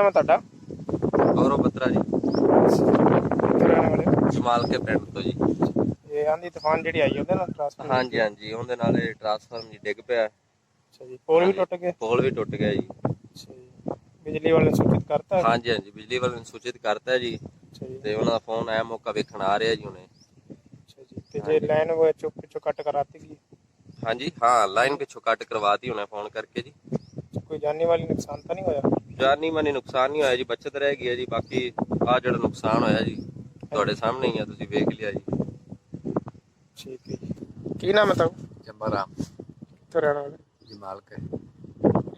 ਨਾਮ ਹੈ ਤੁਹਾਡਾ? ਗੌਰਵ ਬੱਤਰਾ ਜੀ। ਰਹਿਣ ਵਾਲੇ। ਜਮਾਲ ਕੇ ਪਿੰਡ ਤੋਂ ਜੀ। ਇਹ ਆਂਦੀ ਤੂਫਾਨ ਜਿਹੜੀ ਆਈ ਉਹਦੇ ਨਾਲ ਟ੍ਰਾਂਸਫਰ ਹਾਂਜੀ ਹਾਂਜੀ ਉਹਦੇ ਨਾਲ ਇਹ ਟਰਾਂਸਫਾਰਮ ਜੀ ਡਿੱਗ ਪਿਆ। ਅੱਛਾ ਜੀ ਪੋਲ ਵੀ ਟੁੱਟ ਗਏ? ਪੋਲ ਵੀ ਟੁੱਟ ਗਿਆ ਜੀ। ਅੱਛਾ ਜੀ ਬਿਜਲੀ ਵਾਲੇ ਨੇ ਸੂਚਿਤ ਕਰਤਾ? ਹਾਂਜੀ ਹਾਂਜੀ ਬਿਜਲੀ ਵਾਲੇ ਨੇ ਸੂਚਿਤ ਕਰਤਾ ਜੀ। ਤੇ ਉਹਨਾਂ ਦਾ ਫੋਨ ਆਇਆ ਮੌਕਾ ਵੇਖਣ ਆ ਰਿਹਾ ਜੀ ਉਹਨੇ। ਅੱਛਾ ਜੀ ਤੇ ਜੇ ਲਾਈਨ ਉਹ ਚੁੱਪ ਪਿੱਛੋਂ ਕੱਟ ਕਰਾਤੀ ਗਈ? ਹਾਂਜੀ ਹਾਂ ਲਾਈਨ ਪਿੱਛੋਂ ਕੱਟ ਕਰਵਾਤੀ ਉਹਨੇ ਫੋਨ ਕਰਕੇ ਜੀ। ਕੋਈ ਜਾਨੀ ਵਾਲੀ ਨੁਕਸਾਨ ਤਾਂ ਨਹੀਂ ਹੋਇਆ? ਜਾਨੀ ਮਾਨੀ ਨੁਕਸਾਨ ਨਹੀਂ ਹੋਇਆ ਜੀ ਬਚਤ ਰਹਿ ਗਈ ਹੈ ਜੀ ਬਾਕੀ ਆ ਜਿਹੜਾ ਨੁਕਸਾਨ ਹੋਇਆ ਜੀ ਤੁਹਾਡੇ ਸਾਹਮਣੇ ਹੀ ਆ ਤੁਸੀਂ ਵੇਖ ਲਿਆ ਜੀ। ਠੀਕ ਹੈ ਜੀ। ਕੀ ਨਾਮ ਹੈ ਤੁਹਾਡਾ? ਜੰਬਾਰਾਮ ਕਿੱਥੇ ਰਹਿਣ ਵਾਲੇ? ਜਮਾਲ ਕੇ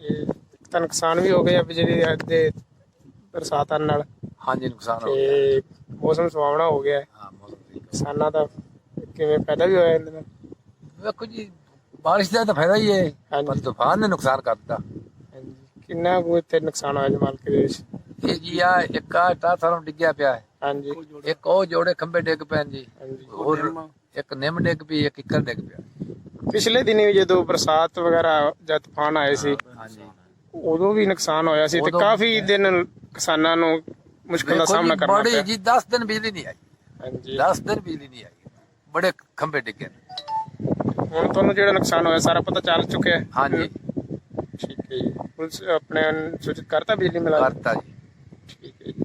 ਇਹ ਇੱਕ ਤਾਂ ਨੁਕਸਾਨ ਵੀ ਹੋ ਗਿਆ ਬਿਜਲੀ ਦੇ ਦੇ ਬਰਸਾਤਾਂ ਨਾਲ। ਹਾਂਜੀ ਨੁਕਸਾਨ ਹੋ ਗਿਆ। ਤੇ ਮੌਸਮ ਸੁਹਾਵਣਾ ਹੋ ਗਿਆ ਹੈ। ਹਾਂ ਮੌਸਮ ਠੀਕ ਹੈ। ਕਿਸਾਨਾਂ ਦਾ ਕਿਵੇਂ ਪੈਦਾ ਵੀ ਹੋਇਆ ਇਹਦੇ ਨਾਲ ਵੇਖੋ ਜੀ ਬਾਰਿਸ਼ ਦਾ ਤਾਂ ਫਾਇਦਾ ਹੀ ਹੈ ਹਾਂਜੀ। ਪਰ ਤੂਫਾਨ ਨੇ ਨੁਕਸਾਨ ਕਰ ਦਿੱਤਾ। ਹਾਂਜੀ ਕਿੰਨਾ ਕੁ ਇੱਥੇ ਨੁਕਸਾਨ ਹੋਇਆ ਜਮਾਲ ਕੇ ਦੇਸ਼? ਇਹ ਜੀ ਆ ਇੱਕ ਆ ਟਰਾਂਸਫਾਰਮ ਡਿੱਗਿਆ ਪਿਆ ਹੈ। ਹਾਂਜੀ। ਇੱਕ ਉਹ ਜੋੜੇ ਖੰਭੇ ਡਿੱਗ ਪੈਣ ਜੀ। ਹੋਰ ਇੱਕ ਨਿੰਮ ਡਿੱਗ ਪਈ ਇੱਕ ਇੱਕਰ ਡਿੱਗ ਪਿਆ। ਪਿਛਲੇ ਦਿਨੀ ਜਦੋਂ ਬਰਸਾਤ ਵਗੈਰਾ ਜਦ ਤੂਫਾਨ ਆਏ ਸੀ ਹਾਂਜੀ। ਉਦੋਂ ਵੀ ਨੁਕਸਾਨ ਹੋਇਆ ਸੀ ਤੇ ਕਾਫੀ ਦਿਨ ਕਿਸਾਨਾਂ ਨੂੰ ਮੁਸ਼ਕਲ ਦਾ ਸਾਹਮਣਾ ਕਰਨਾ ਬੜੀ ਪਿਆ। ਜੀ 10 ਦਿਨ ਬਿਜਲੀ ਨਹੀਂ ਆਈ। ਹਾਂਜੀ। 10 ਦਿਨ ਬਿਜਲੀ ਨਹੀਂ ਆਈ। ਬੜੇ ਖੰਭੇ ਡਿੱਗੇ। ਹੁਣ ਤੁਹਾਨੂੰ ਜਿਹੜਾ ਨੁਕਸਾਨ ਹੋਇਆ ਸਾਰਾ ਪਤਾ ਚੱਲ ਚੁੱਕਿਆ ਹੈ। ਹਾਂਜੀ। ਠੀਕ ਹੈ ਜੀ। ਪੁਲਿਸ ਆਪਣੇ ਸੂਚਿਤ ਕਰਤਾ ਬਿਜਲੀ ਮਿਲਾ ਕਰਤਾ ਜੀ। ਠੀਕ ਹੈ ਜੀ।